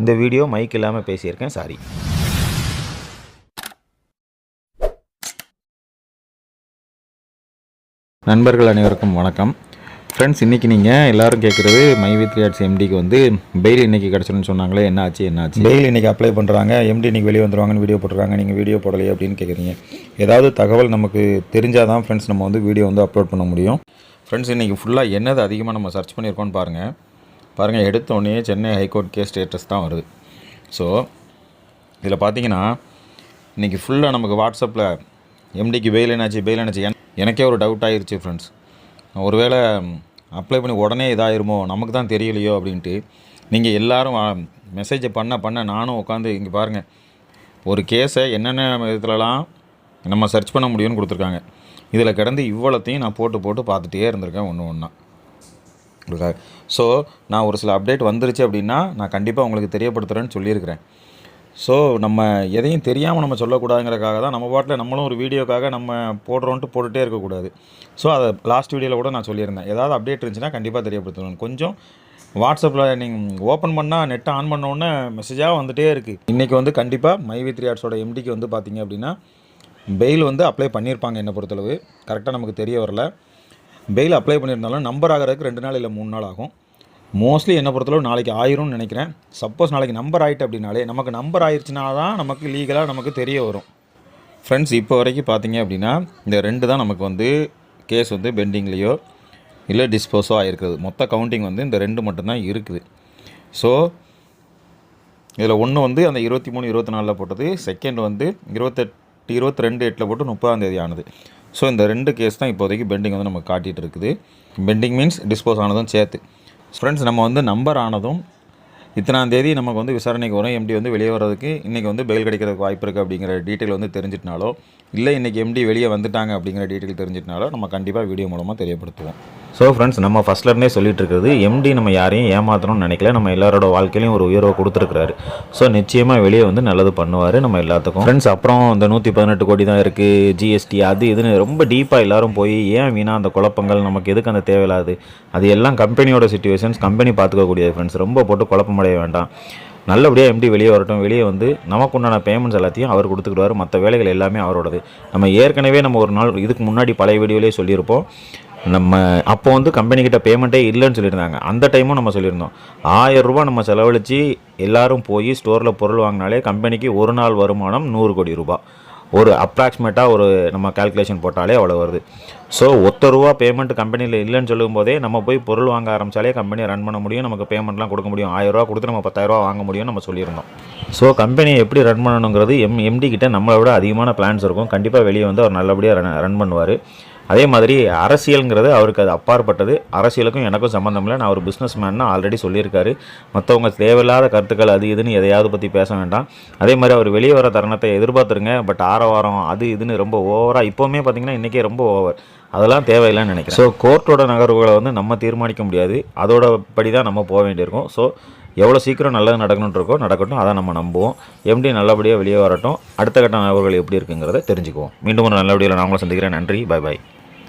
இந்த video mic இல்லாமல் பேசியிருக்கேன். சாரி நண்பர்கள் அனைவருக்கும் வணக்கம். ஃப்ரெண்ட்ஸ் இன்றைக்கி நீங்கள் எல்லோரும் கேட்குறது மை வித் ரியாட்ஸ் எம்டிக்கு வந்து பெயில் இன்றைக்கி கிடச்சிருன்னு சொன்னாங்களே என்ன ஆச்சு என்ன ஆச்சு? பெயில் இன்றைக்கி அப்ளை பண்ணுறாங்க எம்டி இன்றைக்கி வெளியே வந்துருவாங்கன்னு வீடியோ போட்டுறாங்க நீங்கள் வீடியோ போடலையே அப்படின்னு கேட்குறீங்க ஏதாவது தகவல் நமக்கு தெரிஞ்சால் தான் ஃப்ரெண்ட்ஸ் நம்ம வந்து வீடியோ வந்து அப்லோட் பண்ண முடியும். ஃப்ரெண்ட்ஸ் இன்றைக்கி ஃபுல்லாக என்னது அதிகமாக நம்ம சர்ச் பண்ணியிருக்கோன்னு பாருங்கள் பாருங்கள் எடுத்த உடனே சென்னை ஹைகோர்ட் கேஸ் ஸ்டேட்டஸ் தான் வருது. ஸோ இதில் பார்த்தீங்கன்னா இன்றைக்கி ஃபுல்லாக நமக்கு வாட்ஸ்அப்பில் எம்டிக்கு பெயில் என்னாச்சு பெயில் என்னாச்சு எனக்கே ஒரு டவுட் ஆகிருச்சு ஃப்ரெண்ட்ஸ் ஒருவேளை அப்ளை பண்ணி உடனே இதாயிருமோ நமக்கு தான் தெரியலையோ அப்படின்ட்டு நீங்கள் எல்லோரும் மெசேஜை பண்ண பண்ண நானும் உட்காந்து இங்கே பாருங்கள் ஒரு கேஸை என்னென்ன விதத்துலலாம் நம்ம சர்ச் பண்ண முடியும்னு கொடுத்துருக்காங்க. இதில் கிடந்து இவ்வளோத்தையும் நான் போட்டு போட்டு பார்த்துட்டே இருந்திருக்கேன் ஒன்று ஒன்றா உங்களுக்கு ஸோ நான் ஒரு சில அப்டேட் வந்துருச்சு அப்படின்னா நான் கண்டிப்பாக உங்களுக்கு தெரியப்படுத்துகிறேன்னு சொல்லியிருக்கிறேன். ஸோ நம்ம எதையும் தெரியாமல் நம்ம சொல்லக்கூடாதுங்கிறக்காக தான் நம்ம பாட்டில் நம்மளும் ஒரு வீடியோக்காக நம்ம போடுறோன்ட்டு போட்டுகிட்டே இருக்கக்கூடாது. ஸோ அதை லாஸ்ட் வீடியோவில் கூட நான் சொல்லியிருந்தேன். ஏதாவது அப்டேட் இருந்துச்சுன்னா கண்டிப்பாக தெரியப்படுத்தணும். கொஞ்சம் வாட்ஸ்அப்பில் நீங்கள் ஓப்பன் பண்ணால் நெட்டை ஆன் பண்ணோன்னே மெசேஜாக வந்துகிட்டே இருக்குது இன்றைக்கி வந்து கண்டிப்பாக மை த்ரீ ஆர்ட்ஸோட எம்டிக்கு வந்து பார்த்தீங்க அப்படின்னா பெயில் வந்து அப்ளை பண்ணியிருப்பாங்க என்னை பொறுத்தளவு. கரெக்டாக நமக்கு தெரிய வரல. பெயில் அப்ளை பண்ணியிருந்தாலும் நம்பர் ஆகிறதுக்கு ரெண்டு நாள் இல்லை மூணு நாள் ஆகும். மோஸ்ட்லி என்னை பொறுத்தளவு நாளைக்கு ஆயிரும்னு நினைக்கிறேன். சப்போஸ் நாளைக்கு நம்பர் ஆகிட்டு அப்படின்னாலே நமக்கு நம்பர் ஆயிடுச்சுனா தான் நமக்கு லீகலாக நமக்கு தெரிய வரும். ஃப்ரெண்ட்ஸ் இப்போ வரைக்கும் பார்த்தீங்க அப்படின்னா இந்த ரெண்டு தான் நமக்கு வந்து கேஸ் வந்து பெண்டிங்லேயோ இல்லை டிஸ்போஸோ ஆகிருக்குது மொத்த கவுண்டிங் வந்து இந்த ரெண்டு மட்டும்தான் இருக்குது. ஸோ இதில் ஒன்று வந்து அந்த இருபத்தி மூணு இருபத்தி நாலில் போட்டது செகண்ட் வந்து இருபத்தெட்டு இருபத்தி ரெண்டு எட்டில் போட்டு முப்பதாம் தேதி ஆனது. ஸோ இந்த ரெண்டு கேஸ் தான் இப்போதைக்கு பெண்டிங் வந்து நமக்கு காட்டிகிட்டு இருக்குது. பெண்டிங் மீன்ஸ் டிஸ்போஸ் ஆனதும் சேர்த்து. ஃப்ரெண்ட்ஸ் நம்ம வந்து நம்பர் ஆனதும் இத்தனாம் தேதி நமக்கு வந்து விசாரணைக்கு வரும். எம்டி வந்து வெளியே வர்றதுக்கு இன்றைக்கி வந்து பெயில் கிடைக்கிறதுக்கு வாய்ப்பு இருக்குது அப்படிங்கிற டீட்டெயில் வந்து தெரிஞ்சிட்டனாலோ இல்லை இன்றைக்கி எம்டி வெளியே வந்துட்டாங்க அப்படிங்கிற டீட்டெயில் தெரிஞ்சிட்டனாலோ நம்ம கண்டிப்பாக வீடியோ மூலமாக தெரியப்படுத்துவோம். ஸோ ஃப்ரெண்ட்ஸ் நம்ம ஃபஸ்ட்லேருந்தே சொல்லிட்டு இருக்கிறது எம்டி நம்ம யாரையும் ஏமாற்றணும்னு நினைக்கல. நம்ம எல்லாரோட வாழ்க்கையிலையும் ஒரு உயர்வை கொடுத்துருக்காரு ஸோ நிச்சயமாக வெளியே வந்து நல்லது பண்ணுவார் நம்ம எல்லாத்துக்கும். ஃப்ரெண்ட்ஸ் அப்புறம் இந்த நூற்றி பதினெட்டு கோடி தான் இருக்குது ஜிஎஸ்டி அது இதுன்னு ரொம்ப டீப்பாக எல்லாரும் போய் ஏன் வீணா அந்த குழப்பங்கள்? நமக்கு எதுக்கு அந்த தேவையில்லாது அது எல்லாம் கம்பெனியோட சுச்சுவேஷன்ஸ் கம்பெனி பார்த்துக்கக்கூடியது ஃப்ரெண்ட்ஸ் ரொம்ப போட்டு குழப்பம் சிரமடைய வேண்டாம். நல்லபடியாக எம்டி வெளியே வரட்டும். வெளியே வந்து நமக்கு உண்டான பேமெண்ட்ஸ் எல்லாத்தையும் அவர் கொடுத்துக்கிடுவார். மற்ற வேலைகள் எல்லாமே அவரோடது. நம்ம ஏற்கனவே நம்ம ஒரு நாள் இதுக்கு முன்னாடி பழைய வீடியோலேயே சொல்லியிருப்போம். நம்ம அப்போ வந்து கம்பெனிக்கிட்ட பேமெண்ட்டே இல்லைன்னு சொல்லியிருந்தாங்க. அந்த டைமும் நம்ம சொல்லியிருந்தோம். ஆயிரம் ரூபா நம்ம செலவழித்து எல்லாரும் போய் ஸ்டோரில் பொருள் வாங்கினாலே கம்பெனிக்கு ஒரு நாள் வருமானம் நூறு கோடி ரூபாய். ஒரு அப்ராக்சிமேட்டாக ஒரு நம்ம கால்குலேஷன் போட்டாலே அவ்வளோ வருது. ஸோ ஒத்த ரூபா பேமெண்ட் கம்பெனியில் இல்லைன்னு சொல்லும் போதே நம்ம போய் பொருள் வாங்க ஆரம்பித்தாலே கம்பெனியை ரன் பண்ண முடியும் நமக்கு பேமெண்ட்லாம் கொடுக்க முடியும். ஆயிரம் ரூபா கொடுத்து நம்ம பத்தாயிரரூவா வாங்க முடியும்னு நம்ம சொல்லியிருந்தோம். ஸோ கம்பெனியை எப்படி ரன் பண்ணணுங்கிறது எம் எம்டி கிட்ட நம்மளை விட அதிகமான பிளான்ஸ் இருக்கும். கண்டிப்பாக வெளியே வந்து அவர் நல்லபடியாக ரன் ரன் பண்ணுவார். அதே மாதிரி அரசியலுங்கிறது அவருக்கு அது அப்பாற்பட்டது. அரசியலுக்கும் எனக்கும் சம்மந்தம் இல்லை. நான் ஒரு பிஸ்னஸ் மேன்னு ஆல்ரெடி சொல்லியிருக்காரு. மற்றவங்க தேவையில்லாத கருத்துக்கள் அது இதுன்னு எதையாவது பற்றி பேச வேண்டாம். அதே மாதிரி அவர் வெளியே வர தருணத்தை எதிர்பார்த்துருங்க. பட் ஆரவாரம் அது இதுன்னு ரொம்ப ஓவராக இப்போவுமே பார்த்தீங்கன்னா இன்றைக்கே ரொம்ப ஓவர் அதெல்லாம் தேவையில்லைன்னு நினைக்கிறேன். ஸோ கோர்ட்டோட நகர்வுகளை வந்து நம்ம தீர்மானிக்க முடியாது. அதோட படி தான் நம்ம போக வேண்டியிருக்கும். ஸோ எவ்வளோ சீக்கிரம் நல்லது நடக்கணும்னு இருக்கோ நடக்கட்டும். அதை நம்ம நம்புவோம். எப்படி நல்லபடியாக வெளியே வரட்டும். அடுத்த கட்ட நகர்வுகள் எப்படி இருக்குங்கிறத தெரிஞ்சுக்குவோம். மீண்டும் ஒரு நல்லபடியில் நான் உங்களை சந்திக்கிறேன். நன்றி. Bye bye